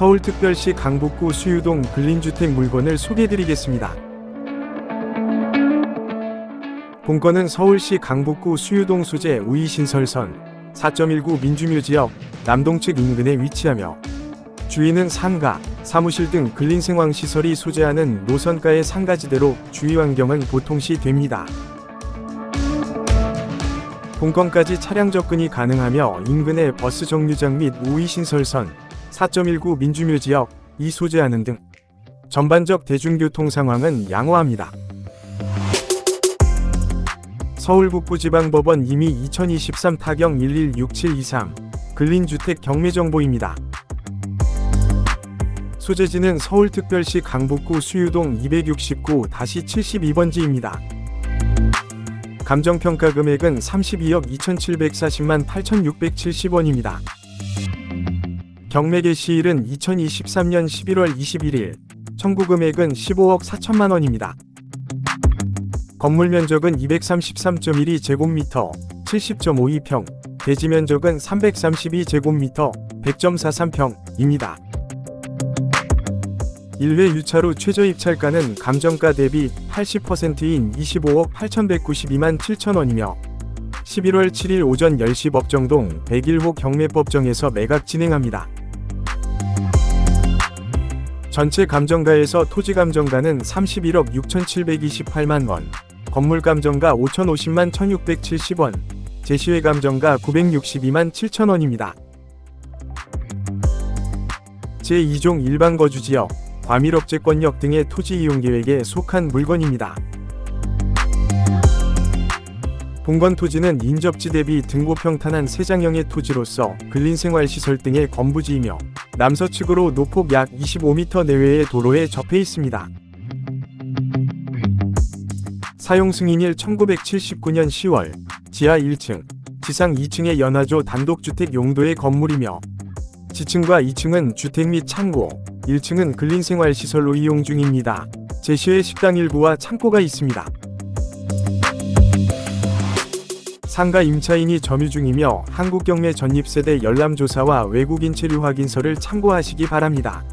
서울특별시 강북구 수유동 근린주택 물건을 소개해드리겠습니다. 본건은 서울시 강북구 수유동 소재 우이신설선 4.19 민주묘 지역 남동측 인근에 위치하며 주위는 상가, 사무실 등 근린생활시설이 소재하는 노선가의 상가지대로 주위 환경은 보통시 됩니다. 본건까지 차량 접근이 가능하며 인근의 버스 정류장 및 우이신설선 4.19 민주묘 지역 이 소재하는 등 전반적 대중교통 상황은 양호합니다. 서울북부지방법원 이미 2023 타경 116723 근린주택 경매정보입니다. 소재지는 서울특별시 강북구 수유동 269-72번지입니다. 감정평가 금액은 32억 2740만 8670원입니다. 경매 개 시일은 2023년 11월 21일, 청구 금액은 15억 4천만 원입니다. 건물 면적은 233.12제곱미터, 70.52평, 대지 면적은 332제곱미터, 100.43평입니다. 1회 유차로 최저 입찰가는 감정가 대비 80%인 25억 8,192만 7천원이며 11월 7일 오전 10시 법정동 101호 경매법정에서 매각 진행합니다. 전체 감정가에서 토지 감정가는 31억 6,728만 원, 건물 감정가 5,050만 1,670원, 제시회 감정가 962만 7천원입니다. 제2종 일반 거주지역, 과밀업제권역 등의 토지 이용 계획에 속한 물건입니다. 본건 토지는 인접지 대비 등고 평탄한 세장형의 토지로서 근린생활시설 등의 건부지이며 남서측으로 노폭 약 25m 내외의 도로에 접해 있습니다. 사용 승인일 1979년 10월 지하 1층, 지상 2층의 연화조 단독주택 용도의 건물이며 지층과 2층은 주택 및 창고, 1층은 근린생활시설로 이용 중입니다. 제시회 식당 일부와 창고가 있습니다. 상가 임차인이 점유 중이며 한국경매 전입세대 열람조사와 외국인 체류 확인서를 참고하시기 바랍니다.